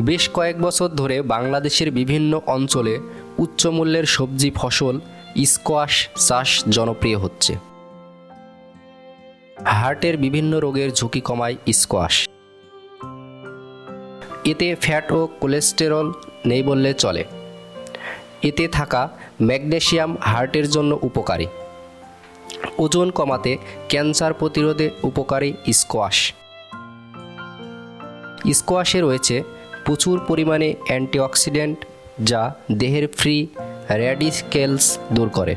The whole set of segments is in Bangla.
বেশ কয়েক বছর ধরে বাংলাদেশের বিভিন্ন অঞ্চলে উচ্চমূল্যের সবজি ফসল, স্কোয়াশ চাষ জনপ্রিয় হচ্ছে। হার্টের বিভিন্ন রোগের ঝুঁকি কমায় স্কোয়াশ। এতে ফ্যাট ও কোলেস্টেরল নেই বললে চলে। এতে থাকা ম্যাগনেসিয়াম হার্টের জন্য উপকারী। ওজন কমাতে ক্যান্সার প্রতিরোধে উপকারী স্কোয়াশ। স্কোয়াশে রয়েছে প্রচুর পরিমাণে অ্যান্টিঅক্সিডেন্ট যা দেহের ফ্রি র্যাডিক্যালস দূর করে।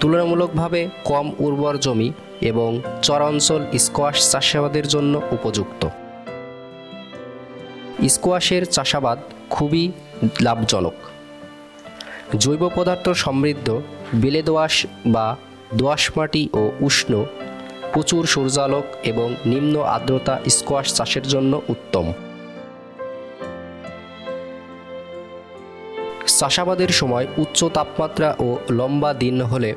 তুলনামূলকভাবে কম উর্বর জমি এবং চরাঞ্চল স্কোয়াশ চাষাবাদের জন্য উপযুক্ত। স্কোয়াশের চাষাবাদ খুবই লাভজনক। জৈব পদার্থ সমৃদ্ধ বেলে দোআঁশ বা দোআঁশ মাটি ও উষ্ণ প্রচুর সূর্যালোক এবং নিম্ন আর্দ্রতা স্কোয়াশ চাষের জন্য উত্তম। চাষাবাদের সময় উচ্চ তাপমাত্রা ও লম্বা দিন হলে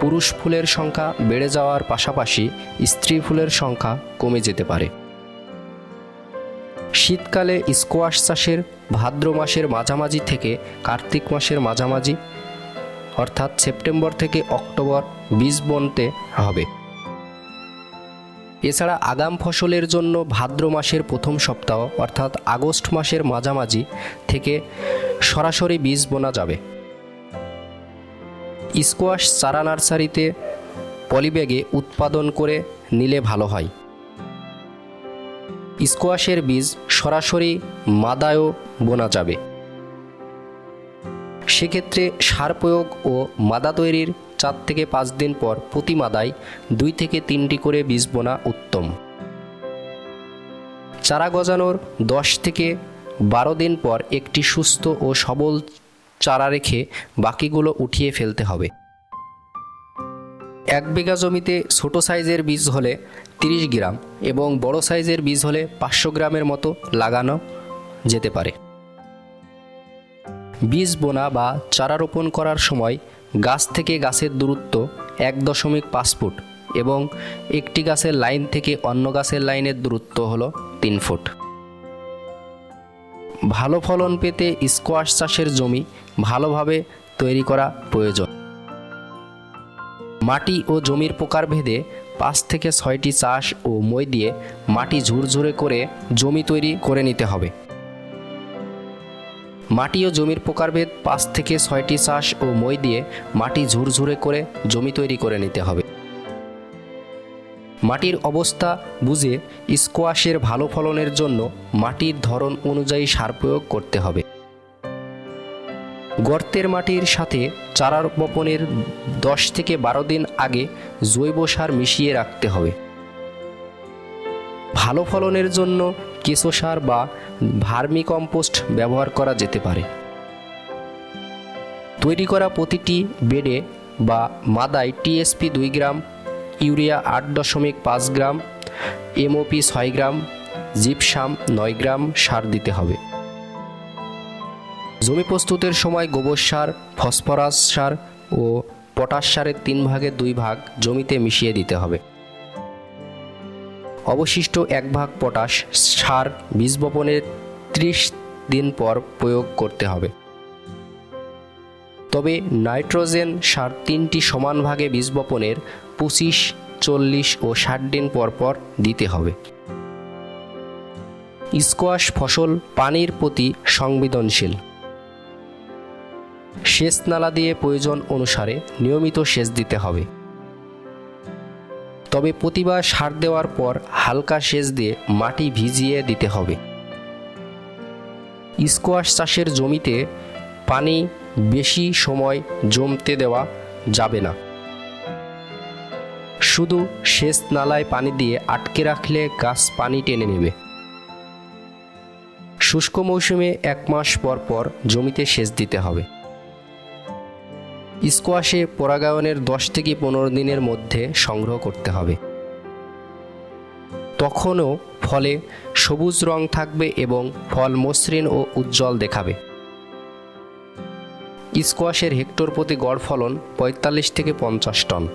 পুরুষ ফুলের সংখ্যা বেড়ে যাওয়ার পাশাপাশি স্ত্রী ফুলের সংখ্যা কমে যেতে পারে। শীতকালে স্কোয়াশ চাষের ভাদ্র মাসের মাঝামাঝি থেকে কার্তিক মাসের মাঝামাঝি, অর্থাৎ সেপ্টেম্বর থেকে অক্টোবর, বীজ বনতে হবে। এছাড়া আগাম ফসলের জন্য ভাদ্র মাসের প্রথম সপ্তাহ, অর্থাৎ আগস্ট মাসের মাঝামাঝি থেকে সরাসরি বীজ বোনা যাবে। স্কোয়াশ চারা নার্সারিতে পলিব্যাগে উৎপাদন করে নিলে ভালো হয়। স্কোয়াশের বীজ সরাসরি মাদায়ও বোনা যাবে। সেক্ষেত্রে সার প্রয়োগ ও মাদা তৈরির চার থেকে পাঁচ দিন পর প্রতি মাদায় দুই থেকে তিনটি করে বীজ বোনা উত্তম। চারা গজানোর দশ থেকে বারো দিন পর একটি সুস্থ ও সবল চারা রেখে বাকিগুলো উঠিয়ে ফেলতে হবে। এক বিঘা জমিতে ছোট সাইজের বীজ হলে তিরিশ গ্রাম এবং বড় সাইজের বীজ হলে পাঁচশো গ্রামের মতো লাগানো যেতে পারে। বীজ বোনা বা চারা রোপণ করার সময় গাছ থেকে গাছের দূরত্ব এক দশমিক পাঁচ ফুট এবং একটি গাছের লাইন থেকে অন্য গাছের লাইনের দূরত্ব হলো তিন ফুট। ভালো ফলন পেতে স্কোয়াশ চাষের জমি ভালোভাবে তৈরি করা প্রয়োজন। মাটি ও জমির প্রকারভেদে পাঁচ থেকে ছয়টি চাষ ও মই দিয়ে মাটি ঝুরঝুরে করে জমি তৈরি করে নিতে হবে। মাটি ও জমির প্রকারভেদ পাঁচ থেকে ছয়টি চাষ ও মই দিয়ে মাটি ঝুরঝুরে করে জমি তৈরি করে নিতে হবে। মাটির অবস্থা বুঝে স্কোয়াশের ভালো ফলনের জন্য মাটির ধরন অনুযায়ী সার প্রয়োগ করতে হবে। গর্তের মাটির সাথে চারা বপনের দশ থেকে বারো দিন আগে জৈব সার মিশিয়ে রাখতে হবে। ভালো ফলনের জন্য কেঁচো সার বা ভার্মি কম্পোস্ট ব্যবহার করা যেতে পারে। তৈরি করা প্রতিটি বেডে বা মাদায় টিএসপি দুই গ্রাম, ইউরিয়া আট দশমিক পাঁচ গ্রাম, এমওপি ছয় গ্রাম, জিপসাম নয় গ্রাম সার দিতে হবে। জমি প্রস্তুতের সময় গোবর সার, ফসফরাস সার ও পটাশ সারের তিন ভাগের দুই ভাগ জমিতে মিশিয়ে দিতে হবে। অবশিষ্ট এক ভাগ পটাশ সার বীজ বপনের ত্রিশ দিন পর প্রয়োগ করতে হবে। তবে নাইট্রোজেন সার তিনটি সমান ভাগে বীজ বপনের পঁচিশ, চল্লিশ ও ষাট দিন পর পর দিতে হবে। স্কোয়াশ ফসল পানির প্রতি সংবেদনশীল। সেচ নালা দিয়ে প্রয়োজন অনুসারে নিয়মিত সেচ দিতে হবে। তবে প্রতিবার সার দেওয়ার পর হালকা সেচ দিয়ে মাটি ভিজিয়ে দিতে হবে। স্কোয়াশ চাষের জমিতে পানি বেশি সময় জমতে দেওয়া যাবে না। শুধু সেচ নালায় পানি দিয়ে আটকে রাখলে গাছ পানি টেনে নেবে। শুষ্ক মৌসুমে এক মাস পর পর জমিতে সেচ দিতে হবে। স্কোয়াশে পরাগায়নের দশ থেকে পনেরো দিনের মধ্যে সংগ্রহ করতে হবে। তখনও ফলে সবুজ রং থাকবে এবং ফল মসৃণ ও উজ্জ্বল দেখাবে। স্কোয়াশের হেক্টর প্রতি গড় ফলন পঁয়তাল্লিশ থেকে পঞ্চাশ টন।